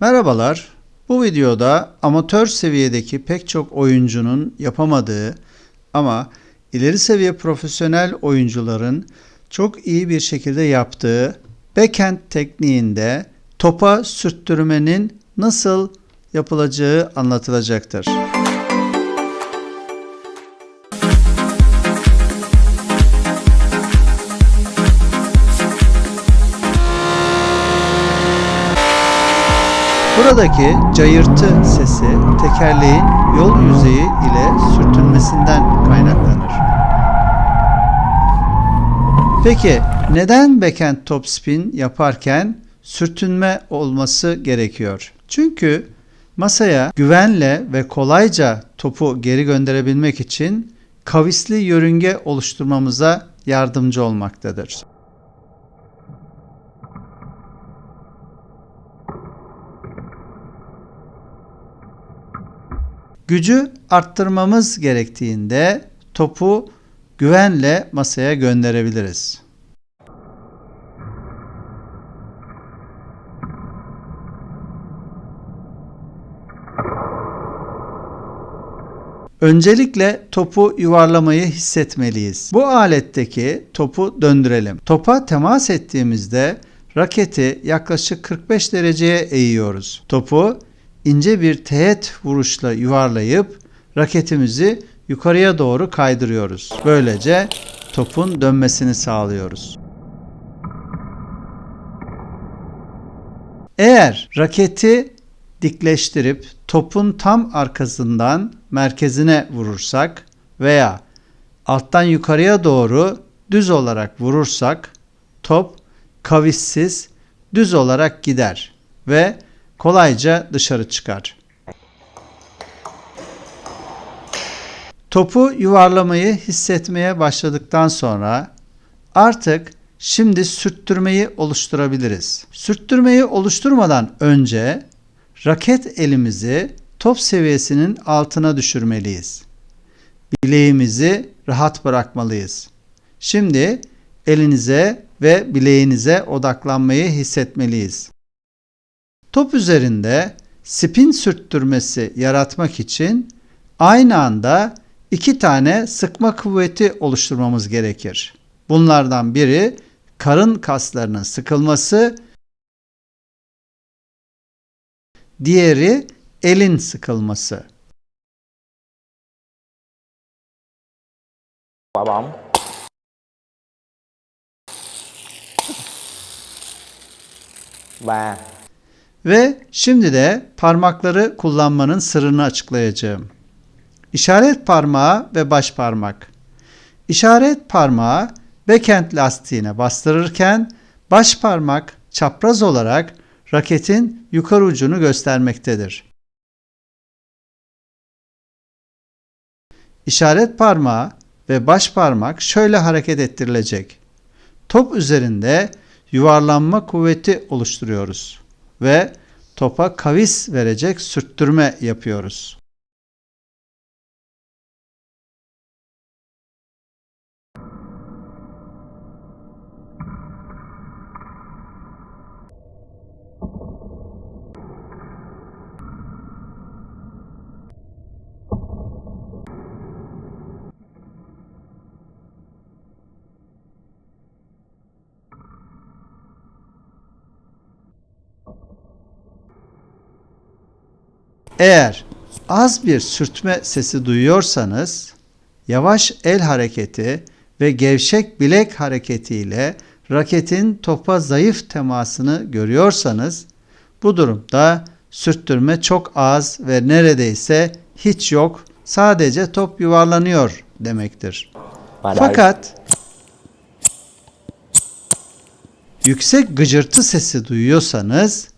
Merhabalar. Bu videoda amatör seviyedeki pek çok oyuncunun yapamadığı ama ileri seviye profesyonel oyuncuların çok iyi bir şekilde yaptığı backhand tekniğinde topa sürttürmenin nasıl yapılacağı anlatılacaktır. Buradaki cayırtı sesi tekerleğin yol yüzeyi ile sürtünmesinden kaynaklanır. Peki neden backhand topspin yaparken sürtünme olması gerekiyor? Çünkü masaya güvenle ve kolayca topu geri gönderebilmek için kavisli yörünge oluşturmamıza yardımcı olmaktadır. Gücü arttırmamız gerektiğinde topu güvenle masaya gönderebiliriz. Öncelikle topu yuvarlamayı hissetmeliyiz. Bu aletteki topu döndürelim. Topa temas ettiğimizde raketi yaklaşık 45 dereceye eğiyoruz. Topu ince bir teğet vuruşla yuvarlayıp raketimizi yukarıya doğru kaydırıyoruz. Böylece topun dönmesini sağlıyoruz. Eğer raketi dikleştirip topun tam arkasından merkezine vurursak veya alttan yukarıya doğru düz olarak vurursak top kavissiz düz olarak gider ve kolayca dışarı çıkar. Topu yuvarlamayı hissetmeye başladıktan sonra artık şimdi sürttürmeyi oluşturabiliriz. Sürttürmeyi oluşturmadan önce raket elimizi top seviyesinin altına düşürmeliyiz. Bileğimizi rahat bırakmalıyız. Şimdi elinize ve bileğinize odaklanmayı hissetmeliyiz. Top üzerinde spin sürttürmesi yaratmak için aynı anda iki tane sıkma kuvveti oluşturmamız gerekir. Bunlardan biri karın kaslarının sıkılması, diğeri elin sıkılması. bóng và Ve şimdi de parmakları kullanmanın sırrını açıklayacağım. İşaret parmağı ve baş parmak. İşaret parmağı backhand lastiğine bastırırken baş parmak çapraz olarak raketin yukarı ucunu göstermektedir. İşaret parmağı ve baş parmak şöyle hareket ettirilecek. Top üzerinde yuvarlanma kuvveti oluşturuyoruz ve topa kavis verecek sürttürme yapıyoruz. Eğer az bir sürtme sesi duyuyorsanız yavaş el hareketi ve gevşek bilek hareketiyle raketin topa zayıf temasını görüyorsanız bu durumda sürttürme çok az ve neredeyse hiç yok. Sadece top yuvarlanıyor demektir. Fakat yüksek gıcırtı sesi duyuyorsanız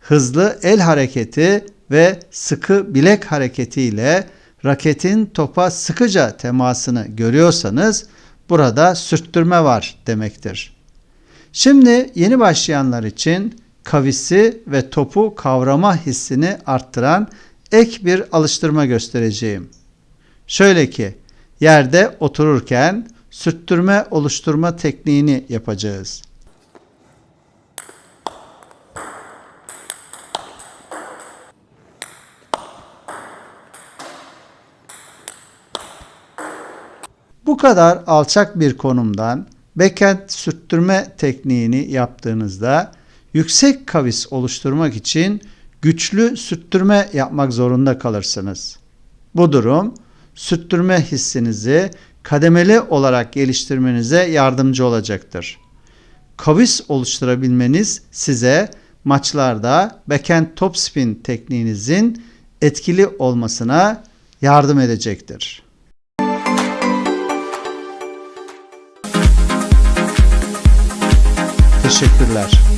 hızlı el hareketi ve sıkı bilek hareketiyle raketin topa sıkıca temasını görüyorsanız burada sürttürme var demektir. Şimdi yeni başlayanlar için kavisi ve topu kavrama hissini arttıran ek bir alıştırma göstereceğim. Şöyle ki yerde otururken sürttürme oluşturma tekniğini yapacağız. Bu kadar alçak bir konumdan backhand sürttürme tekniğini yaptığınızda yüksek kavis oluşturmak için güçlü sürttürme yapmak zorunda kalırsınız. Bu durum sürttürme hissinizi kademeli olarak geliştirmenize yardımcı olacaktır. Kavis oluşturabilmeniz size maçlarda backhand topspin tekniğinizin etkili olmasına yardım edecektir. Teşekkürler.